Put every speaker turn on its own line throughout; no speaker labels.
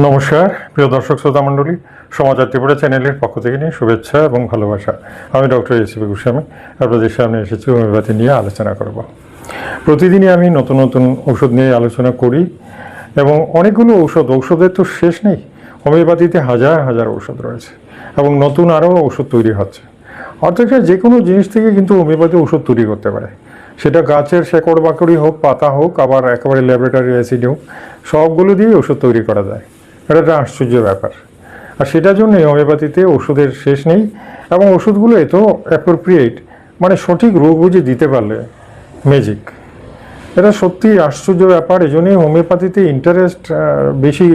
নমস্কার, প্রিয় দর্শক শ্রোতা মণ্ডলী সমাচার ত্রিপুরা চ্যানেলের পক্ষ থেকে নিয়ে শুভেচ্ছা এবং ভালোবাসা। আমি ডক্টর এস এসিপি গোস্বামী, আপনাদের সামনে এসেছি হোমিওপ্যাথি নিয়ে আলোচনা করব। প্রতিদিনই আমি নতুন নতুন ওষুধ নিয়ে আলোচনা করি এবং অনেকগুলো ঔষধ, ঔষধের তো শেষ নেই, হোমিওপ্যাথিতে হাজার হাজার ঔষধ রয়েছে এবং নতুন আরও ওষুধ তৈরি হচ্ছে। অর্থাৎ যে কোনো জিনিস থেকে কিন্তু হোমিওপ্যাথি ওষুধ তৈরি করতে পারে। সেটা গাছের শেকড় বাকড়ি হোক, পাতা হোক, আবার একেবারে ল্যাবরেটরি অ্যাসিড হোক সবগুলো দিয়েই ওষুধ তৈরি করা যায়। এটা একটা আশ্চর্য ব্যাপার। আর সেটার জন্যই হোমিওপ্যাথিতে ওষুধের শেষ নেই এবং ওষুধগুলো এত অ্যাপ্রোপ্রিয়েট মানে সঠিক রোগ বুঝে দিতে পারলে ম্যাজিক এটা সত্যি আশ্চর্য ব্যাপার এই জন্যই হোমিওপ্যাথিতে ইন্টারেস্ট বেশি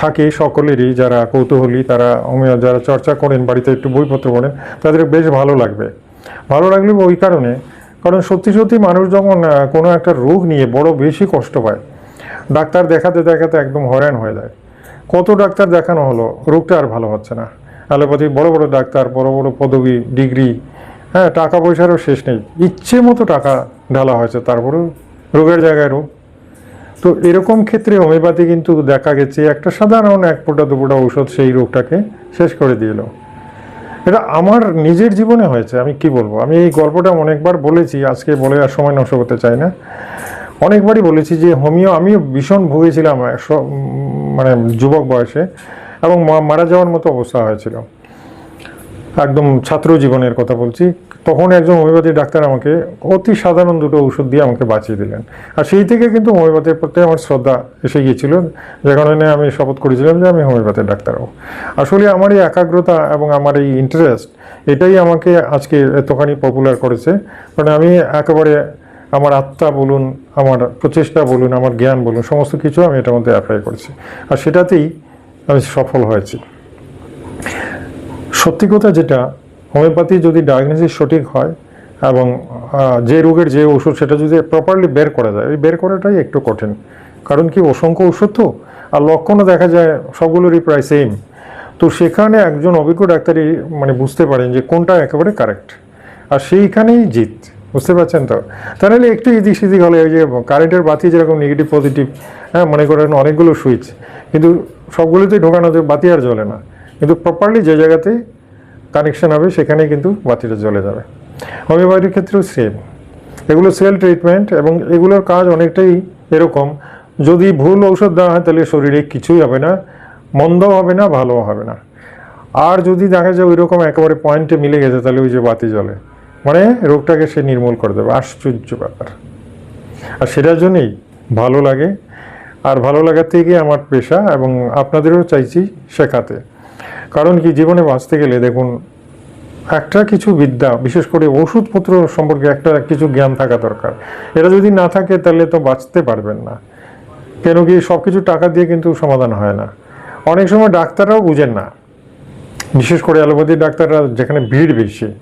থাকে সকলেরই যারা কৌতূহলী, তারা হোমিও যারা চর্চা করেন, বাড়িতে একটু বইপত্র পড়েন, তাদের বেশ ভালো লাগবে। ভালো লাগলে ওই কারণে, কারণ সত্যি সত্যি মানুষ যখন কোনো একটা রোগ নিয়ে বড় বেশি কষ্ট পায়, ডাক্তার দেখাতে দেখাতে একদম হয়রান হয়ে যায়। কত ডাক্তার দেখানো হলো? রোগটা আর ভালো হচ্ছে না। অ্যালোপ্যাথি, বড় বড় ডাক্তার, বড় বড় পদবি, ডিগ্রি হ্যাঁ টাকা পয়সারও শেষ নেই। ইচ্ছে মতো টাকা ঢালা হয়েছে, তারপরেও রোগের জায়গায় রোগ। তো এরকম ক্ষেত্রে হোমিওপ্যাথি কিন্তু দেখা গেছে, একটা সাধারণ এক ফোঁটা, দু ফোঁটা ঔষধ সেই রোগটাকে শেষ করে দিল। এটা আমার নিজের জীবনে হয়েছে, আমি কি বলব? আমি এই গল্পটা অনেকবার বলেছি, আজকে বলে আর সময় নষ্ট করতে চাই না। অনেকবারই বলেছি যে হোমিও, আমিও ভীষণ ভুগেছিলাম মানে যুবক বয়সে এবং মারা যাওয়ার মতো অবস্থা হয়েছিল। একদম ছাত্র জীবনের কথা বলছি। তখন একজন হোমিওপ্যাথি ডাক্তার আমাকে অতি সাধারণ দুটো ওষুধ দিয়ে আমাকে বাঁচিয়ে দিলেন। আর সেই থেকে কিন্তু হোমিওপ্যাথির প্রতি আমার শ্রদ্ধা এসে গিয়েছিল যে কারণে আমি শপথ করেছিলাম যে আমি হোমিওপ্যাথির ডাক্তার হব। আসলে আমার এই একাগ্রতা এবং আমার এই ইন্টারেস্ট এটাই আমাকে আজকে এতখানি পপুলার করেছে। কারণ আমি একেবারে আমার আত্মা বলুন, আমার প্রচেষ্টা বলুন, আমার জ্ঞান বলুন, সমস্ত কিছু আমি এটার মধ্যে অ্যাপ্লাই করেছি। আর সেটাতেই আমি সফল হয়েছি। সত্যি কথা যেটা, হোমিওপ্যাথি যদি ডায়াগনোসিস সঠিক হয় এবং যে রোগের যে ওষুধ সেটা যদি প্রপারলি বের করা যায় ওই বের করাটাই একটু কঠিন। কারণ কি অসংখ্য ওষুধ তো, আর লক্ষণও দেখা যায় সবগুলোরই প্রায় সেম তো সেখানে একজন অভিজ্ঞ ডাক্তারই মানে বুঝতে পারেন যে কোনটা একেবারে কারেক্ট আর সেইখানেই জিত। বুঝতে পারছেন তো? তাহলে একটু এদিক সেদিক হলে ওই যে কারেন্টের বাতি যেরকম নেগেটিভ পজিটিভ হ্যাঁ মনে করেন অনেকগুলো সুইচ কিন্তু সবগুলোতেই ঢোকানো বাতি আর জ্বলে না। কিন্তু প্রপারলি যে জায়গাতে কানেকশন হবে, সেখানেই কিন্তু বাতিটা জ্বলে যাবে। হোমিওপ্যাথির ক্ষেত্রেও সেম এগুলো সেল ট্রিটমেন্ট এবং এগুলোর কাজ অনেকটাই এরকম। যদি ভুল ঔষধ দেওয়া হয়, তাহলে শরীরে কিছুই হবে না মন্দ হবে না ভালো হবে না। আর যদি দেখা যায় ওই রকম একেবারে পয়েন্টে মিলে গেছে, তাহলে ওই যে বাতি জ্বলে। মানে রোগটাকে সে নির্মূল করে দেবে। আশ্চর্য ব্যাপার। আর সেটার জন্যেই ভালো লাগে। আর ভালো লাগার থেকে আমার পেশা এবং আপনাদেরও চাইছি শেখাতে। কারণ কি জীবনে বাঁচতে গেলে দেখুন, একটা কিছু বিদ্যা, বিশেষ করে ওষুধপত্র সম্পর্কে একটা কিছু জ্ঞান থাকা দরকার। এটা যদি না থাকে তাহলে তো বাঁচতে পারবেন না। কেন কি সব কিছু টাকা দিয়ে কিন্তু সমাধান হয় না। অনেক সময় ডাক্তাররাও বুঝেন না। বিশেষ করে অ্যালোপ্যাথি ডাক্তাররা যেখানে ভিড় বেশি।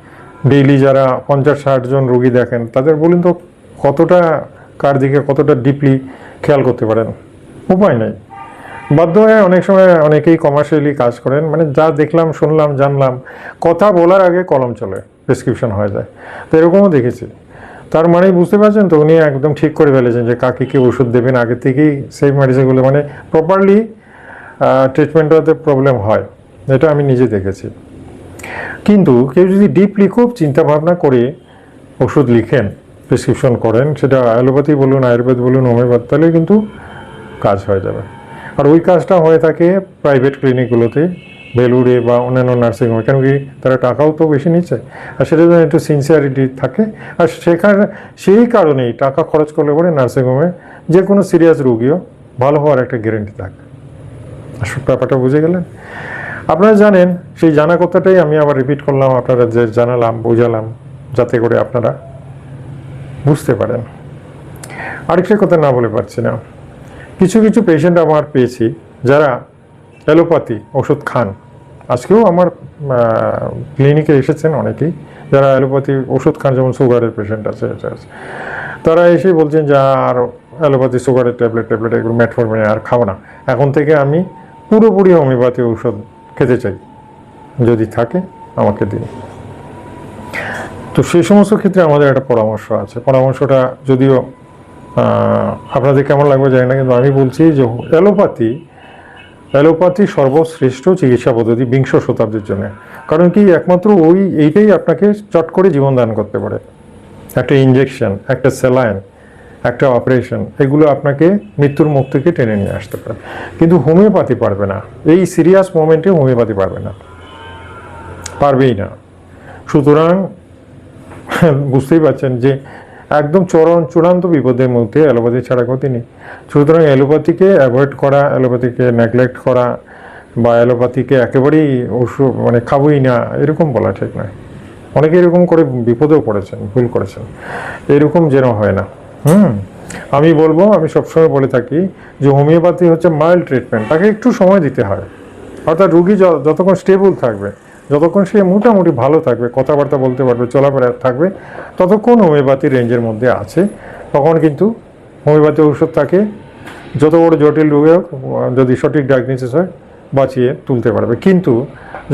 ডেইলি যারা পঞ্চাশ, ষাট জন রোগী দেখেন, তাদের বলুন তো কতটা কার দিকে কতটা ডিপলি খেয়াল করতে পারেন? উপায় নেই। বাধ্য হয়ে অনেক সময় অনেকেই কমার্শিয়ালি কাজ করেন মানে যা দেখলাম, শুনলাম, জানলাম, কথা বলার আগে কলম চলে প্রেসক্রিপশন হয়ে যায়। তো এরকমও দেখেছি। তার মানে বুঝতে পারছেন তো, উনি একদম ঠিক করে ফেলেছেন যে কাকে কি ওষুধ দেবেন, আগে থেকেই সেই মেডিসিনগুলো মানে প্রপারলি ট্রিটমেন্টটাতে প্রবলেম হয়। এটা আমি নিজে দেখেছি। কিন্তু কেউ যদি ডিপলি খুব চিন্তা ভাবনা করে ওষুধ লিখেন প্রেসক্রিপশন করেন, সেটা অ্যালোপ্যাথি বলুন, আয়ুর্বেদ বলুন, হোমিওপ্যাথি, তাহলে কিন্তু কাজ হয়ে যাবে। আর ওই কাজটা হয়ে থাকে প্রাইভেট ক্লিনিকগুলোতে বেলুড়ে বা অন্যান্য নার্সিংহোমে কেন কি তারা টাকাও তো বেশি নিচ্ছে। আর সেটা জন্য একটু সিনসিয়ারিটি থাকে, আর সেখানে, সেই কারণেই টাকা খরচ করলে পরে নার্সিংহোমে যে কোনো সিরিয়াস রোগীও ভালো হওয়ার একটা গ্যারেন্টি থাকে। ব্যাপারটা বুঝে গেলেন? আপনারা জানেন, সেই জানা কথাটাই আমি আবার রিপিট করলাম, আপনারা যে জানালাম, বোঝালাম, যাতে করে আপনারা বুঝতে পারেন। আরেকটা কথা না বলে পারছি না। কিছু কিছু পেশেন্ট আমার পেয়েছি, যারা অ্যালোপ্যাথি ওষুধ খান। আজকেও আমার ক্লিনিকে এসেছেন অনেকেই, যারা অ্যালোপ্যাথি ওষুধ খান, যেমন সুগারের পেশেন্ট আছে তারা এসে বলছেন যে, আর অ্যালোপ্যাথি সুগারের ট্যাবলেট ট্যাবলেট এগুলো ম্যাটফর্মিন আর খাব না। এখন থেকে আমি পুরোপুরি হোমিওপ্যাথি ঔষধ খেতে চাই। যদি থাকে, আমাকে দিন। তো সেই সমস্ত ক্ষেত্রে আমাদের একটা পরামর্শ আছে। পরামর্শটা যদিও আপনাদের কেমন লাগবে জানি না, কিন্তু আমি বলছি যে অ্যালোপ্যাথি অ্যালোপ্যাথি সর্বশ্রেষ্ঠ চিকিৎসা পদ্ধতি বিংশ শতাব্দীর জন্য। কারণ কি, একমাত্র ওই, এইটাই আপনাকে চট করে জীবন দান করতে পারে। একটা ইঞ্জেকশন একটা স্যালাইন একটা অপারেশন এগুলো আপনাকে মৃত্যুর মুখ থেকে টেনে নিয়ে আসতে পারে। কিন্তু হোমিওপ্যাথি পারবে না। এই সিরিয়াস মোমেন্টে হোমিওপ্যাথি পারবে না। পারবেই না। সুতরাং, বুঝতেই পারছেন যে একদম চরম চূড়ান্ত বিপদের মধ্যে অ্যালোপ্যাথি ছাড়া ক্ষতি নেই। সুতরাং অ্যালোপ্যাথিকে অ্যাভয়েড করা, অ্যালোপ্যাথিকে নেগলেক্ট করা বা অ্যালোপ্যাথিকে একেবারেই ওষুধ মানে খাবই না, এরকম বলা ঠিক নয়। অনেকে এরকম করে বিপদেও পড়েছেন, ভুল করেছেন। এরকম যেন হয় না। হুম, আমি বলব, আমি সবসময় বলে থাকি যে হোমিওপ্যাথি হচ্ছে মাইল্ড ট্রিটমেন্ট তাকে একটু সময় দিতে হয়। অর্থাৎ রুগী যতক্ষণ স্টেবল থাকবে, যতক্ষণ সে মোটামুটি ভালো থাকবে, কথাবার্তা বলতে পারবে, চলাফেরা থাকবে, ততক্ষণ হোমিওপ্যাথি রেঞ্জের মধ্যে আছে। তখন কিন্তু হোমিওপ্যাথি ওষুধ তাকে যত বড় জটিল রোগে হোক, যদি সঠিক ডায়াগনোসিস হয়, বাঁচিয়ে তুলতে পারবে। কিন্তু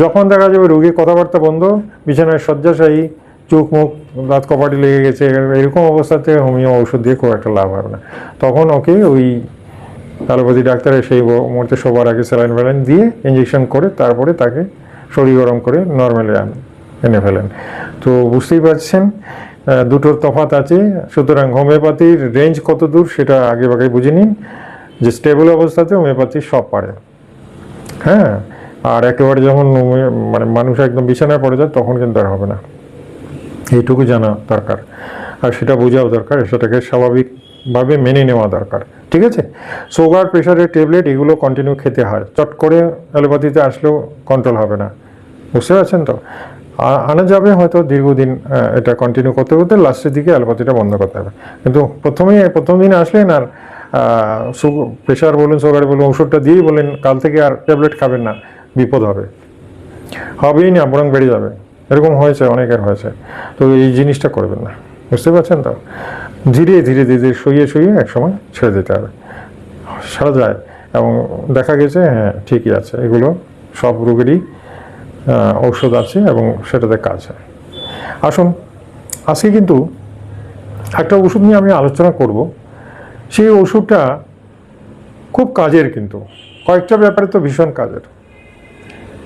যখন দেখা যাবে রোগীর কথাবার্তা বন্ধ, বিছানায় শয্যাশায়ী চোখ মুখ, দাঁত কপাটি লেগে গেছে, এরকম অবস্থাতে হোমিও ওষুধ দিয়ে খুব একটা লাভ হবে না। তখন ওকে ওই অ্যালোপ্যাথি ডাক্তারের সেই মুহূর্তে সবার আগে স্যালাইন ভ্যালাইন দিয়ে ইঞ্জেকশন করে তারপরে তাকে শরীর গরম করে নর্মালি আন এনে ফেলেন। তো বুঝতেই পারছেন দুটোর তফাৎ আছে। সুতরাং হোমিওপ্যাথির রেঞ্জ কত দূর সেটা আগে ভাগে বুঝে নিন, যে স্টেবল অবস্থাতে হোমিওপ্যাথি সব পারে। হ্যাঁ আর একেবারে যখন মানে মানুষ একদম বিছানায় পড়ে যায়, তখন কিন্তু আর হবে না। এইটুকু জানা দরকার। আর সেটা বোঝাও দরকার, সেটাকে স্বাভাবিকভাবে মেনে নেওয়া দরকার, ঠিক আছে? সুগার প্রেশারের ট্যাবলেট এগুলো কন্টিনিউ খেতে হয়। চট করে অ্যালোপ্যাথিতে আসলেও কন্ট্রোল হবে না। বুঝতে পারছেন তো? আনা যাবে হয়তো দীর্ঘদিন এটা কন্টিনিউ করতে করতে লাস্টের দিকে অ্যালোপ্যাথিটা বন্ধ করতে হবে। কিন্তু প্রথমেই প্রথম দিন আসলেন আর প্রেশার বলুন সুগার বলুন ওষুধটা দিয়েই বলেন কাল থেকে আর ট্যাবলেট খাবেন না, বিপদ হবে। হবেই না, বরং বেড়ে যাবে। এরকম হয়েছে, অনেকের হয়েছে। তো এই জিনিসটা করবেন না। বুঝতে পারছেন তো? ধীরে ধীরে ধীরে ধীরে শুয়ে শুয়ে একসময় ছেড়ে দিতে হবে। সারা যায়। এবং দেখা গেছে হ্যাঁ ঠিকই আছে। এগুলো সব রোগেরই ঔষধ আছে এবং সেটাতে কাজ হয়। আসুন, আজকে কিন্তু একটা ওষুধ নিয়ে আমি আলোচনা করব। সেই ওষুধটা খুব কাজের কিন্তু। কয়েকটা ব্যাপারে তো ভীষণ কাজের।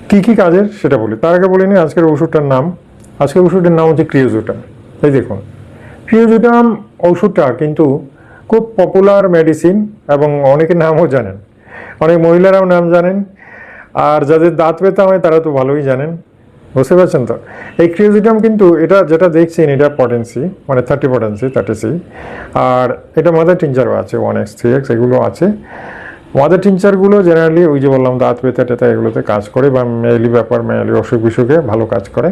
কি কি কাজের সেটা বলি। তার আগে বলিনি, আজকের ওষুধটার নাম। আজকের ওষুধের নাম হচ্ছে ক্রিওজুটাম এই দেখুন, ক্রিওজুটাম ওষুধটা কিন্তু খুব পপুলার মেডিসিন এবং অনেকে নামও জানেন। অনেক মহিলারাও নাম জানেন, আর যাদের দাঁত ব্যথা হয় তারা তো ভালোই জানেন। বুঝতে পারছেন তো? এই ক্রিওজিটাম কিন্তু এটা যেটা দেখছেন, এটা পটেন্সি মানে থার্টি পটেন্সি থার্টি সি আর এটা মাদার টিঞ্চারও আছে ওয়ান এক্স থ্রি এক্স এগুলো আছে। মাদার টিঞ্চারগুলো জেনারেলি ওই যে বললাম দাঁত ব্যথা টেথা এগুলোতে কাজ করে বা মেয়েলি ব্যাপার মেয়েলি অসুখ বিসুখে ভালো কাজ করে।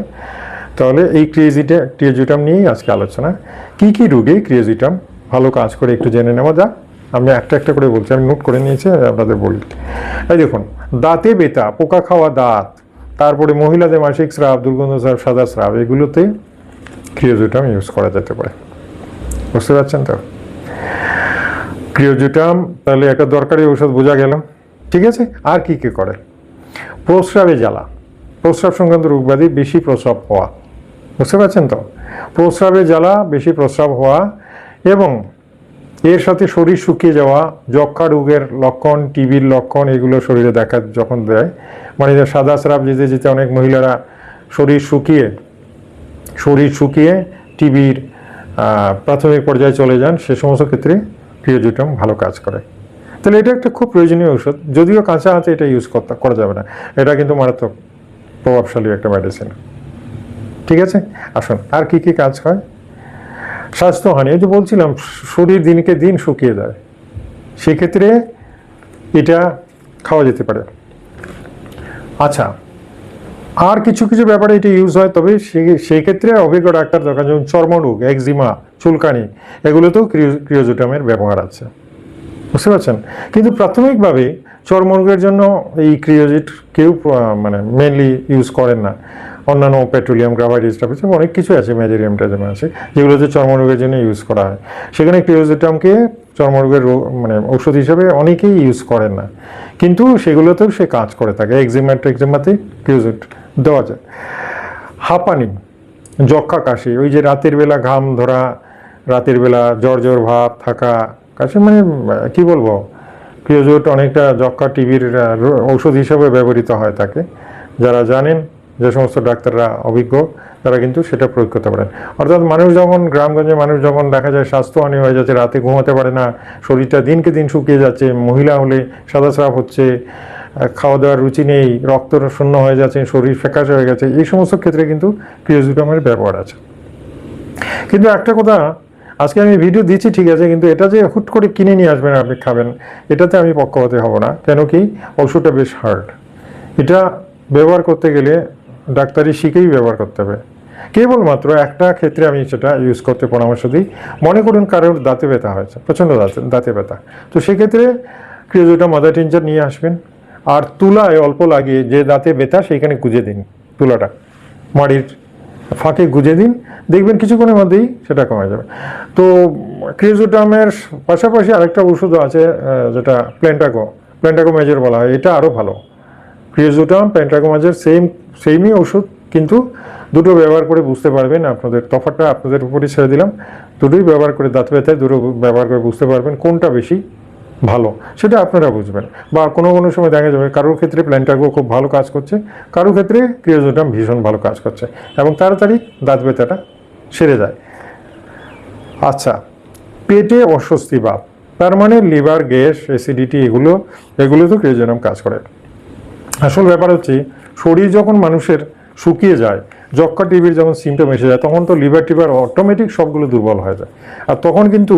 তাহলে এই ক্রিয়েজিটা ক্রিয়েজিটাম নিয়েই আজকে আলোচনা। কি কি রোগে ক্রিয়েজিটাম ভালো কাজ করে একটু জেনে নেওয়া যাক। আমি একটা একটা করে বলছি, আমি নোট করে নিয়েছি আপনাদের বলি। এই দেখুন, দাঁতে বেতা পোকা খাওয়া দাঁত, তারপরে মহিলাদের মাসিক স্রাব, দুর্গন্ধ স্রাব, সাদা স্রাব, এগুলোতে ক্রিয়োজোটাম ইউজ করা যেতে পারে। বুঝতে পারছেন তো? ক্রিয়োজোটাম তাহলে একটা দরকারি ঔষধ বোঝা গেল। ঠিক আছে? আর কি কি করে প্রস্রাবে জ্বালা। প্রস্রাব সংক্রান্ত রোগব্যাধি বেশি প্রস্রাব হওয়া। বুঝতে পারছেন তো? প্রস্রাবে জ্বালা, বেশি প্রস্রাব হওয়া এবং এর সাথে শরীর শুকিয়ে যাওয়া যক্ষা রোগের লক্ষণ, টিবির লক্ষণ, এগুলো শরীরে দেখা, যখন দেয় মানে যে সাদা স্রাব যেতে যেতে অনেক মহিলারা শরীর শুকিয়ে শরীর শুকিয়ে টিবির প্রাথমিক পর্যায়ে চলে যান, সে সমস্ত ক্ষেত্রে ক্রিয়োজুটাম ভালো কাজ করে। তাহলে এটা একটা খুব প্রয়োজনীয় ওষুধ যদিও কাঁচা হাতে এটা ইউজ করা যাবে না। এটা কিন্তু মারাত্মক প্রভাবশালী একটা মেডিসিন ঠিক আছে? আসুন, আর কি কি কাজ হয়? স্বাস্থ্যহানি এই যে বলছিলাম, শরীর দিনকে দিন শুকিয়ে যায়। সেক্ষেত্রে এটা খাওয়া যেতে পারে। আচ্ছা আর কিছু কিছু ব্যাপারে এটা ইউজ হয়, তবে সেই ক্ষেত্রে অভিজ্ঞ ডাক্তার দরকার, যেমন চর্মরোগ একজিমা চুলকানি, এগুলোতেও ক্রিও ক্রিওজোটামের ব্যবহার আছে। বুঝতে পারছেন? কিন্তু প্রাথমিকভাবে চর্মরোগের জন্য এই ক্রিওজিট কেউ মানে মেনলি ইউজ করেন না। অন্যান্য পেট্রোলিয়াম গ্রাফাইট স্টাফ আছে অনেক কিছু আছে ম্যাজেরিয়াম টাইজেম আছে, যেগুলো হচ্ছে চর্মরোগের জন্য ইউজ করা হয়। সেখানে ক্রিওজিটামকে চর্মরোগের রোগ মানে ঔষধ হিসেবে অনেকেই ইউজ করেন না। কিন্তু সেগুলোতেও সে কাজ করে থাকে। এক্সিমা এক্সিমাতে ক্রিওজিট দেওয়া যায়। হাঁপানি যক্ষা কাশি ওই যে রাতের বেলা ঘাম ধরা রাতের বেলা জ্বর জ্বর ভাব থাকা কাশি মানে কি বলব? ক্রিওজোট অনেকটা যক্ষা টিভির ঔষধ হিসাবে ব্যবহৃত হয় তাকে। যারা জানেন যে সমস্ত ডাক্তাররা অভিজ্ঞ, তারা কিন্তু সেটা প্রয়োগ করতে পারেন। অর্থাৎ মানুষ যখন গ্রামগঞ্জে মানুষ যখন দেখা যায় স্বাস্থ্যহানি হয়ে যাচ্ছে, রাতে ঘুমাতে পারে না, শরীরটা দিনকে দিন শুকিয়ে যাচ্ছে, মহিলা হলে সাদা স্রাব হচ্ছে খাওয়া দাওয়ার রুচি নেই, রক্ত শূন্য হয়ে যাচ্ছে, শরীর ফ্যাকাশে হয়ে গেছে, এই সমস্ত ক্ষেত্রে কিন্তু ক্রিওজোটামের ব্যবহার আছে। কিন্তু একটা কথা আজকে আমি ভিডিও দিচ্ছি ঠিক আছে, কিন্তু এটা যে হুট করে কিনে নিয়ে আসবেন আপনি খাবেন, এটাতে আমি পক্ষপাতী হব না, কেন কি ওষুধটা বেশ হার্ড এটা ব্যবহার করতে গেলে ডাক্তারি শিখেই ব্যবহার করতে হবে। কেবলমাত্র একটা ক্ষেত্রে আমি সেটা ইউজ করতে পরামর্শ দিই। মনে করুন কারোর দাঁতে ব্যথা হয়েছে, প্রচণ্ড দাঁতে দাঁতে ব্যথা। তো সেক্ষেত্রে ক্রিয়োজোটা মাদার টিনচার নিয়ে আসবেন, আর তুলায় অল্প লাগিয়ে যে দাঁতে ব্যথা, সেইখানে গুজে দিন তুলাটা, মাড়ির ফাঁকে গুজে দিন, দেখবেন কিছুক্ষণের মধ্যেই সেটা কমে যাবে। তো ক্রিজোটামের পাশাপাশি আরেকটা ওষুধ আছে যেটা প্ল্যান্টাগো প্ল্যান্টাগো মেজর বলা হয়, এটা আরও ভালো। ক্রিজোটাম প্ল্যান্টাগোমাজের সেম, সেমই ওষুধ কিন্তু দুটো ব্যবহার করে বুঝতে পারবেন আপনাদের তফাৎটা, আপনাদের উপরই ছেড়ে দিলাম। দুটোই ব্যবহার করে দাঁত ব্যথায়, দুটো ব্যবহার করে বুঝতে পারবেন কোনটা বেশি। ভালো, সেটা আপনারা বুঝবেন। বা কোনো কোনো সময় দেখা যাবে কারোর ক্ষেত্রে প্ল্যান্টাগো খুব ভালো কাজ করছে, কারোর ক্ষেত্রে ক্রিয়োজোটাম ভীষণ ভালো কাজ করছে এবং তাড়াতাড়ি দাঁত ব্যথাটা সেরে যায়। আচ্ছা পেটে অস্বস্তি ভাব, তার মানে লিভার, গ্যাস, অ্যাসিডিটি এগুলো এগুলো তো ক্রিয়োজোটাম কাজ করে। আসল ব্যাপার হচ্ছে, শরীর যখন মানুষের শুকিয়ে যায় যক্ষা টিভির যখন সিমটম এসে যায়, তখন তো লিভার টিভার অটোমেটিক সবগুলো দুর্বল হয়ে যায়। আর তখন কিন্তু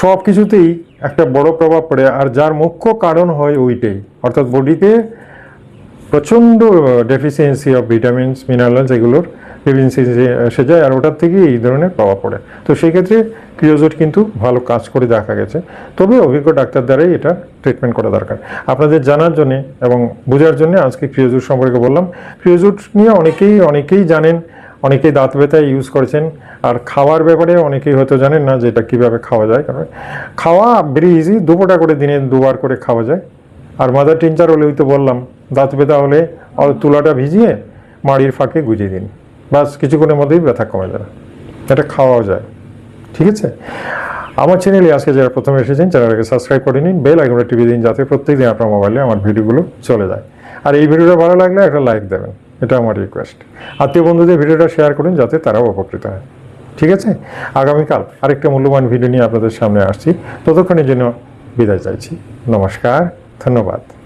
সব কিছুতেই একটা বড় প্রভাব পড়ে, আর যার মুখ্য কারণ হয় ওইটাই। অর্থাৎ বডিতে প্রচণ্ড ডেফিসিয়েন্সি অফ ভিটামিনস মিনারেলস এগুলোর ডেফিসিয়েন্সি এসে যায় আর ওটার থেকেই এই ধরনের প্রভাব পড়ে। তো সেই ক্ষেত্রে ক্রিওজোট কিন্তু ভালো কাজ করে দেখা গেছে। তবে অভিজ্ঞ ডাক্তার দ্বারাই এটা ট্রিটমেন্ট করা দরকার। আপনাদের জানার জন্য এবং বোঝার জন্য আজকে ক্রিওজোট সম্পর্কে বললাম। ক্রিওজোট নিয়ে অনেকেই অনেকেই জানেন, অনেকেই দাঁত ব্যথায় ইউজ করেছেন। আর খাওয়ার ব্যাপারে অনেকেই হয়তো জানেন না যে এটা কীভাবে খাওয়া যায়। কারণ খাওয়া ভেরি ইজি দুপোটা করে দিনে দুবার করে খাওয়া যায়। আর মাদার টিনচার হলে ওই তো বললাম, দাঁত ব্যথা হলে তুলাটা ভিজিয়ে মাড়ির ফাঁকে গুজিয়ে দিন। বাস কিছুক্ষণের মধ্যেই ব্যথা কমে যাবে। এটা খাওয়াও যায়। ঠিক আছে? আমার চ্যানেলে আজকে যারা প্রথমে এসেছেন চ্যানেলটাকে সাবস্ক্রাইব করে নিন বেল আইকনটা টিভি দিন যাতে প্রত্যেক দিন আপনার মোবাইলে আমার ভিডিওগুলো চলে যায়। আর এই ভিডিওটা ভালো লাগলে একটা লাইক দেবেন। এটা আমার রিকোয়েস্ট আত্মীয় বন্ধুদের ভিডিওটা শেয়ার করুন যাতে তারাও উপকৃত হয়। ঠিক আছে? আগামীকাল আরেকটা মূল্যবান ভিডিও নিয়ে আপনাদের সামনে আসছি। ততক্ষণের জন্য বিদায় চাইছি। নমস্কার, ধন্যবাদ।